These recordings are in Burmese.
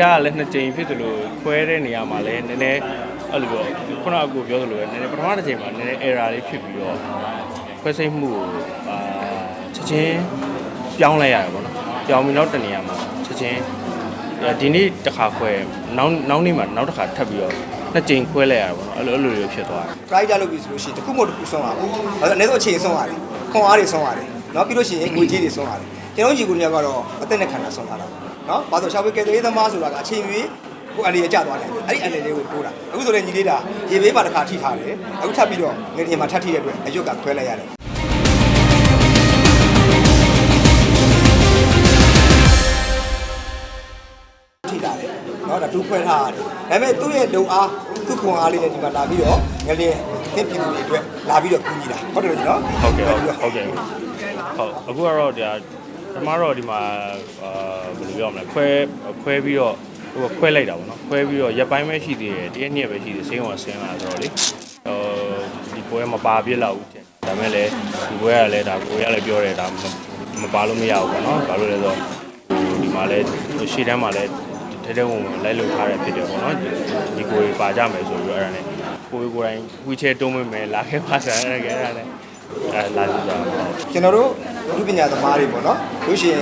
တာကလည်းနှစ်ကြိမ်ဖြစ်သလိုခွဲတဲ့နေရာမှာလည်းနည်းနည်းအဲ့လိုပြောခုနကကိုပြောသလိုပဲနည်းနည်းပထမတစ်ချိန်မှာနည်းနည်း error လေးဖြစ်ပြီးတော့ခွဲစိတ်မှုကိုအာချက်ချင်းပြောင်းလိုက်ရတယ်ပေါ့နော်ပြောင်းပြီးတော့တနေရာမှာချက်ချင်းဒီနေ့တစ်ခါခွဲနောက်နောက်နေ့မှာနောက်တစ်ခါထပ်ပြီးတော့နှစ်ကြိမ်ခွဲလိုက်ရတယ်ပေါ့နော်အဲ့လိုအဲ့လိုမျိုးဖြစ်သွားတယ် driver လုပ်ပြီဆိုလို့ရှိရင်တစ်ခုမှတစ်ခုဆုံးရပါဘူး။အဲ့ဒါအနည်းဆုံးအချိန်ဆုံးရတယ်။ခွန်အားတွေဆုံးရတယ်။နော်ပြီးလို့ရှိရင်ငွေကြေးတွေဆုံးရတယ်။ကျွန်တော်ညီကိုညကတော့အသက်နဲ့ခန္ဓာဆုံးလာတာ။ နော်ဘာလို့ရှာဖွေကယ်တယ်သမားဆိုတာကအချိန်ကြီးကိုအနေရကြသွားတယ်။အဲ့ဒီအနေလေးကိုတိုးတာ။အခုဆိုလည်းညီလေးတာရေဘေးမှာတစ်ခါထိထားတယ်။အခုထပ်ပြီးတော့ငွေတင်မှာထပ်ထိတဲ့အတွက်အယုတ်ကခွဲလိုက်ရတယ်။ထိတာတယ်။နော်ဒါတူးခွဲထားရတယ်။ဒါပေမဲ့သူ့ရဲ့လုံအားသူ့ခွန်အားလေးနဲ့ဒီမှာလာပြီးတော့ငလင်းသင်ပြည်သူတွေအတွက်လာပြီးတော့ကူညီတာ။ဟုတ်တယ်နော်။ဟုတ်ကဲ့ဟုတ်ကဲ့ဟုတ်ကဲ့ဟုတ်အခုကတော့ဒီ ပထမတော့ဒီမှာအာဘယ်လိုပြောမလဲခွဲခွဲပြီးတော့ဟိုခွဲလိုက်တာပေါ့နော်ခွဲပြီးတော့ရက်ပိုင်းပဲရှိသေးတယ်တရက်နှစ်ရက်ပဲရှိသေးစိမ်းဝင်ဆင်းလာဆိုတော့လေဟိုဒီပွဲမပါပြစ်လောက်ဘူးတဲ့ဒါမဲ့လည်းဒီပွဲကလည်းဒါကိုရလည်းပြောတယ်ဒါမပါလို့မရဘူးပေါ့နော်ဘာလို့လဲဆိုတော့ဒီမှာလည်းရှေ့တန်းမှာလည်းထဲထဲဝင်ဝင်လိုက်လို့ထားရဖြစ်တယ်ပေါ့နော်ဒီကိုပါကြမယ်ဆိုပြီးတော့အဲ့ဒါနဲ့ကိုကိုယ်တိုင်ဝီချဲတုံးမမယ်လာခဲ့ပါစားရခဲ့အဲ့ဒါနဲ့အဲလာကြည့်ကြပါကျွန်တော်တို့ လူပညာသမားတွေပေါ့နော်လို့ရှိရင်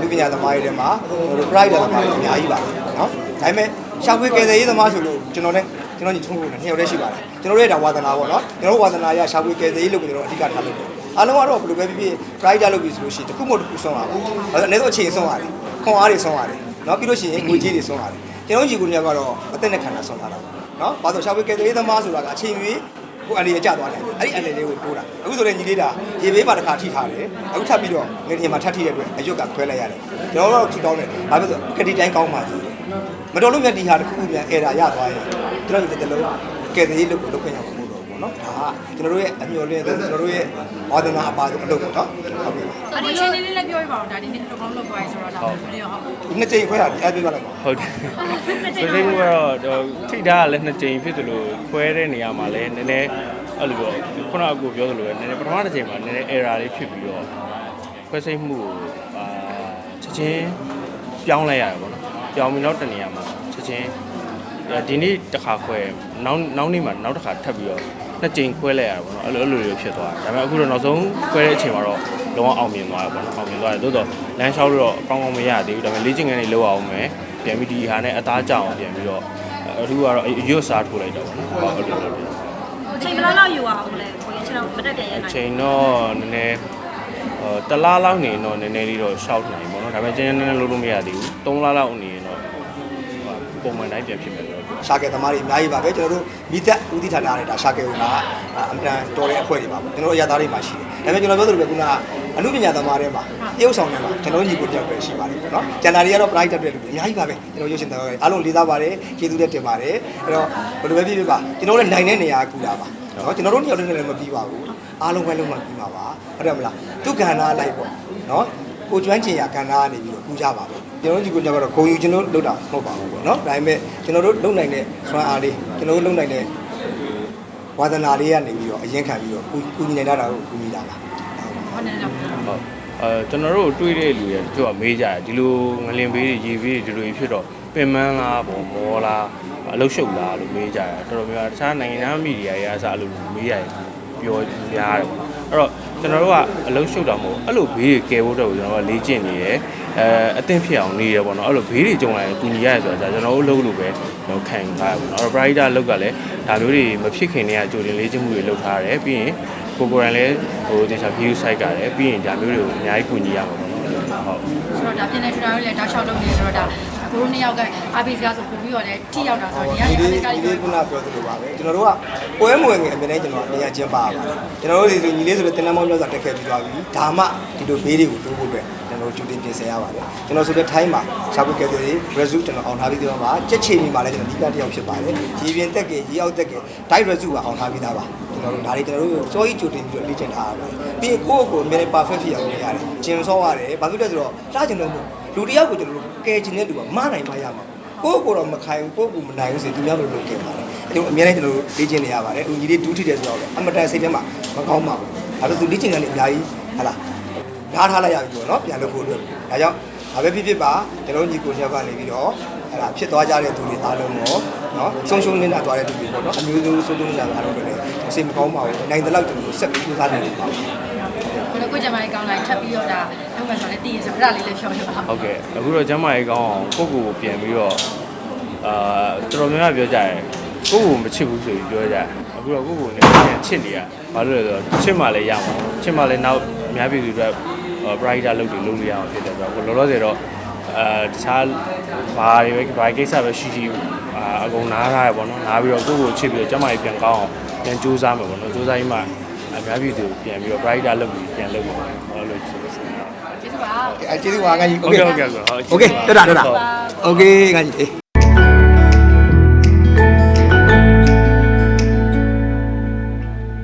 လူပညာသမားတွေထဲမှာကျွန်တော်တို့ pride သမားတွေအများကြီးပါတယ်နော်ဒါပေမဲ့ရှာဖွေကယ်ဆယ်ရေးသမားဆိုလို့ကျွန်တော်နဲ့ကျွန်တော်ညီထုံးလို့နှစ်ယောက်တည်းရှိပါတယ်ကျွန်တော်တို့ရဲ့ဒါဝါသနာပေါ့နော်ကျွန်တော်တို့ဝါသနာရရှာဖွေကယ်ဆယ်ရေးလို့ကျွန်တော်တို့အဓိကထားလို့တယ်အားလုံးကတော့ဘယ်လိုပဲဖြစ်ဖြစ် pride လုပ်ပြီဆိုလို့ရှိရင်တစ်ခုမှတစ်ခုဆုံးရပါဘူးအဲ့ဒါအနည်းဆုံးအချိန်ဆုံးရတယ်ခွန်အားတွေဆုံးရတယ်နော်ပြီးလို့ရှိရင်ငွေကြေးတွေဆုံးရတယ်ကျွန်တော်ညီကိုညကတော့အသက်နဲ့ခန္ဓာဆုံးလာတာနော်ဘာလို့ရှာဖွေကယ်ဆယ်ရေးသမားဆိုတာကအချိန်ကြီး ကိုအနေရကြသွားတယ်အဲ့ဒီအနေလေးကိုတိုးတာအခုဆိုလည်းညီလေးတာရေဘေးမှာတစ်ခါထိထားတယ်အခုထပ်ပြီးတော့ငွေတင်မှာထပ်ထိတဲ့အတွက်အယုတ်ကခွဲလိုက်ရတယ်ကျွန်တော်တို့ထူတောင်းတယ်ဘာဖြစ်လို့ကတိတိုင်းကောင်းပါသေးတယ်မတော်လို့မြတ်ဒီဟာတစ်ခုခုပြန်အဲ့ဒါရသွားရင်ကျွန်တော်ဒီတစ်လုံးကဲတဲ့ရေးလုပ်ကိုလုပ်ခွင့်ရမှာမဟုတ် ပေါ့နော်ဒါကကျွန်တော်တို့ရဲ့အမျှော်လင့်ဆိုကျွန်တော်တို့ရဲ့အာသနာအပါဆုံးအလုပ်ပေါ့နော်ဟုတ်ကဲ့ပါအဲ့ဒီချင်းလေးလေးလည်းပြောပြပါဦးဒါဒီနေ့အလုပ်ကောင်းလုပ်သွားပြီဆိုတော့ဒါမျိုးလေးရောဟုတ်ဒီနှစ်ချိန်ခွဲတာဒီအပြည့်ပါလိုက်ပါဟုတ်တယ်ဆိုတော့ကတော့ထိတာကလည်းနှစ်ချိန်ဖြစ်တယ်လို့ခွဲတဲ့နေရာမှာလည်းနည်းနည်းအဲ့လိုပေါ့ခုနကကိုပြောသလိုပဲနည်းနည်းပထမတစ်ချိန်မှာနည်းနည်း error လေးဖြစ်ပြီးတော့ခွဲစိတ်မှုကိုအာချက်ချင်းပြောင်းလိုက်ရတယ်ပေါ့နော်ပြောင်းပြီးတော့တနေရာမှာချက်ချင်းဒီနေ့တစ်ခါခွဲနောက်နောက်နေ့မှာနောက်တစ်ခါထပ်ပြီးတော့ နှစ်ကြိမ်ခွဲလိုက်ရတယ်ပေါ့နော်အဲ့လိုအဲ့လိုမျိုးဖြစ်သွားတယ်ဒါပေမဲ့အခုတော့နောက်ဆုံးခွဲတဲ့အချိန်မှာတော့လုံးဝအောင်မြင်သွားတယ်ပေါ့နော်အောင်မြင်သွားတယ်သို့တော့လမ်းလျှောက်လို့တော့အကောင်းကောင်းမရသေးဘူးဒါပေမဲ့လေ့ကျင့်ခန်းတွေလောက်အောင်မယ်ပြန်ပြီးဒီဟာနဲ့အသားကြောင်ပြန်ပြီးတော့အခုကတော့အရွတ်စားထိုးလိုက်တော့ပေါ့နော်ဟုတ်အဲ့လိုလိုအချိန်ဘယ်လောက်လောက်ယူအောင်လဲကိုရင်ချင်းတော့မတက်ပြန်ရနိုင်ချိန်တော့နည်းနည်းဟိုတလားလောက်နေရင်တော့နည်းနည်းလေးတော့ရှောက်နိုင်ပေါ့နော်ဒါပေမဲ့ကျင်းကျင်းနည်းနည်းလုံးလို့မရသေးဘူး၃လလောက်နေရင်တော့ပုံမှန်တိုင်းပြန်ဖြစ်မယ်လို့ ရှာကဲသမားတွေအများကြီးပါပဲကျွန်တော်တို့မိသက်ဦးတိဌာနနဲ့ဒါရှာကဲကကအမြဲတမ်းတော်တဲ့အဖွဲ့တွေပါကျွန်တော်တို့အရသားတွေမှာရှိတယ်ဒါပေမဲ့ကျွန်တော်ပြောသလိုပဲခုနကအမှုပညာသမားတွေမှာတရုပ်ဆောင်တွေမှာကျွန်တော်ညီကိုတယောက်ပဲရှိပါတယ်ပေါ့နော်ကျန်တာတွေကတော့ pride တက်တဲ့လူတွေအများကြီးပါပဲကျွန်တော်ရုပ်ရှင်တော်အားလုံးလေးစားပါတယ်ကျေးဇူးလည်းတင်ပါတယ်အဲ့တော့ဘယ်လိုပဲဖြစ်ဖြစ်ပါကျွန်တော်တို့လည်းနိုင်တဲ့နေရာကူတာပါနော်ကျွန်တော်တို့ညောင်တဲ့လည်းမပြီးပါဘူးအားလုံးပဲလုံးဝပြီးမှာပါဟုတ်တယ်မလားသူကဏ္ဍလိုက်ပေါ့နော် ကိုကျွမ်းကျင်ရာကဏ္ဍကနေပြီးတော့ကူကြပါပဲကျွန်တော်ညီကိုညောင်ကတော့ဂုံယူကျွန်တော်လုပ်တာမဟုတ်ပါဘူးပေါ့နော်ဒါပေမဲ့ကျွန်တော်တို့လုံနိုင်တဲ့ဆွမ်းအားလေးကျွန်တော်တို့လုံနိုင်တဲ့ဝါသနာလေးကနေပြီးတော့အရင်ခံပြီးတော့ကူညီနိုင်တာကိုကူညီတာပါဟုတ်တယ်တော့ဟုတ်အဲကျွန်တော်တို့တွေးတဲ့လူတွေတချို့ကမေးကြတယ်ဒီလိုငလင်ဘေးတွေရေဘေးတွေဒီလိုဖြစ်တော့ပင်မန်းလားပေါ့မောလားအလုတ်ရှုပ်လားလို့မေးကြတယ်တော်တော်များများတခြားနိုင်ငံသားမီဒီယာတွေကစားလို့မေးရတယ်ပြောများတယ်ပေါ့ အဲ့တော့ကျွန်တော်တို့ကအလုတ်ရှုပ်တာမဟုတ်အဲ့လိုဘေးတွေကယ်ဖို့တော့ကျွန်တော်ကလေ့ကျင့်နေရယ်အဲအသင့်ဖြစ်အောင်နေရပေါ့နော်အဲ့လိုဘေးတွေကြုံလာရင်ကူညီရတယ်ဆိုတာကျွန်တော်တို့လုပ်လို့ပဲကျွန်တော်ခံယူထားရပေါ့နော်အဲ့တော့ brighter လောက်ကလည်းဒါမျိုးတွေမဖြစ်ခင်တည်းကကြိုတင်လေ့ကျင့်မှုတွေလုပ်ထားရတယ်ပြီးရင်ကိုကိုယ်တိုင်လည်းဟိုတင်ချာ view site ကလည်းပြီးရင်ဒါမျိုးတွေကိုအများကြီးကူညီရမှာပေါ့နော်ဟုတ်ဆိုတော့ဒါပြင်နေထူတာတို့လည်းတောက်လျှောက်လုပ်နေဆို တော့ဒါအကိုတို့နှစ်ယောက်ကအားပေးစကားဆိုပို့ပြီးတော့လည်းထိရောက်တာဆိုတော့ဒီကနေဒီအားလေးပေးစကားဒီလေးလေးပြောခုနပြောသလိုပါပဲကျွန်တော်တို့ကပွဲမဝင်ခင်အမြဲတမ်းကျွန်တော်နေရာချင်းပါပါတယ်ကျွန်တော်တို့ဒီဆိုညီလေးဆိုတဲ့တင်နန်းမောင်းမျိုးစာတက်ခဲ့ပြီးသွားပြီဒါမှဒီလိုဘေးတွေကိုတိုးဖို့အတွက်ကျွန်တော်တို့ကြိုတင်ပြင်ဆင်ရပါတယ်ကျွန်တော်ဆိုတဲ့ time မှာရှာဖွေကယ်ဆယ်ရေး result ကျွန်တော်အောင်ထားပြီးသားပါကြက်ချေမိမှာလည်းကျွန်တော်ဒီကတယောက်ဖြစ်ပါတယ်ရေပြင်တက်ကရေအောက်တက်က diet result ပါအောင်ထားပြီးသားပါကျွန်တော်တို့ဒါတွေကျွန်တော်တို့စောကြီးကြိုတင်ပြီးတော့လေ့ကျင့်ထားရပါတယ်ပြီးရင်ကိုယ့်ကိုယ်အမြဲ perfect ဖြစ်အောင်လုပ်ရတယ်ကျင်စောရတယ်ဘာဖြစ်လဲဆိုတော့စားကျင်လို့မဟုတ်လူတယောက်ကိုကျွန်တော်တို့ ကယ်ချင်တဲ့လူကမနိုင်မှရမှာကိုယ့်ကိုယ်တော့မခိုင်ဘူးကိုယ့်ကိုယ်မနိုင်ဘူးဆိုရင်သူများလိုလုပ်ခဲ့ပါတယ်အဲဒါအများကြီးကျွန်တော်တို့လေ့ကျင့်နေရပါတယ်အခုညီလေးဒူးထိတယ်ဆိုတော့အမတန်စိတ်ထဲမှာမကောင်းပါဘူးဒါပေမဲ့သူလေ့ကျင့်ကနေအများကြီးဟာလားဓာတ်ထားလိုက်ရပြီပေါ့နော်ပြန်လုပ်ဖို့အတွက်ဒါကြောင့်ဘာပဲဖြစ်ဖြစ်ပါကျွန်တော်ညီကိုနှစ်ယောက်ကနေပြီးတော့အဲ့ဒါဖြစ်သွားကြတဲ့သူတွေအားလုံးတော့နော်ဆုံးရှုံးနေတာသွားတဲ့သူတွေပေါ့နော်အမျိုးမျိုးဆုံးရှုံးနေတာအားလုံးတွေလည်းစိတ်မကောင်းပါဘူးနိုင်တဲ့လောက်ကျွန်တော်ဆက်ပြီးကြိုးစားနေတယ်ပါဘယ်လို ကိုကြမ်းမိုင်းကောင်းလိုက်ထပ်ပြီးတော့ဒါလုပ်မှဆိုလည်းတည်ရဆိုအဲ့ဒါလေးလည်းဖြောပြပါဟုတ်ကဲ့အခုတော့ကျမ်းမာရေးကောင်းအောင်ကိုယ့်ကိုယ်ကိုပြန်ပြီးတော့အာတော်တော်များများပြောကြတယ်ကိုယ့်ကိုယ်မချစ်ဘူးဆိုပြီးပြောကြတယ်အခုတော့ကိုယ့်ကိုယ်နဲ့ပြန်ချစ်နေရဘာလို့လဲဆိုတော့ချစ်မှလည်းရမှာချစ်မှလည်းနောက်အများပြည်သူတွေ brighter လုပ်တွေလုပ်လို့ရအောင်ဖြစ်တယ်ဆိုတော့လောလောဆယ်တော့အာတခြားဘာတွေပဲဘာကိစ္စပဲရှိရှိအာအကုန်နားထားရပေါ့နော်နားပြီးတော့ကိုယ့်ကိုယ်ချစ်ပြီးတော့ကျမ်းမာရေးပြန်ကောင်းအောင်ပြန်ကြိုးစားမယ်ပေါ့နော်ကြိုးစားပြီးမှအ များပြည်သူပြန်ပြီးတော့ brighter လုပ်ပြီးပြန်လုပ်မှာဘာလို့လဲဆိုတော့ ကျေးဇူးပါ အဲကျေးဇူးပါငါကြီး ဟုတ်ကဲ့ဟုတ်ကဲ့ဟုတ်ကဲ့ โอเคတော်တာတော်တာโอเคငါကြီး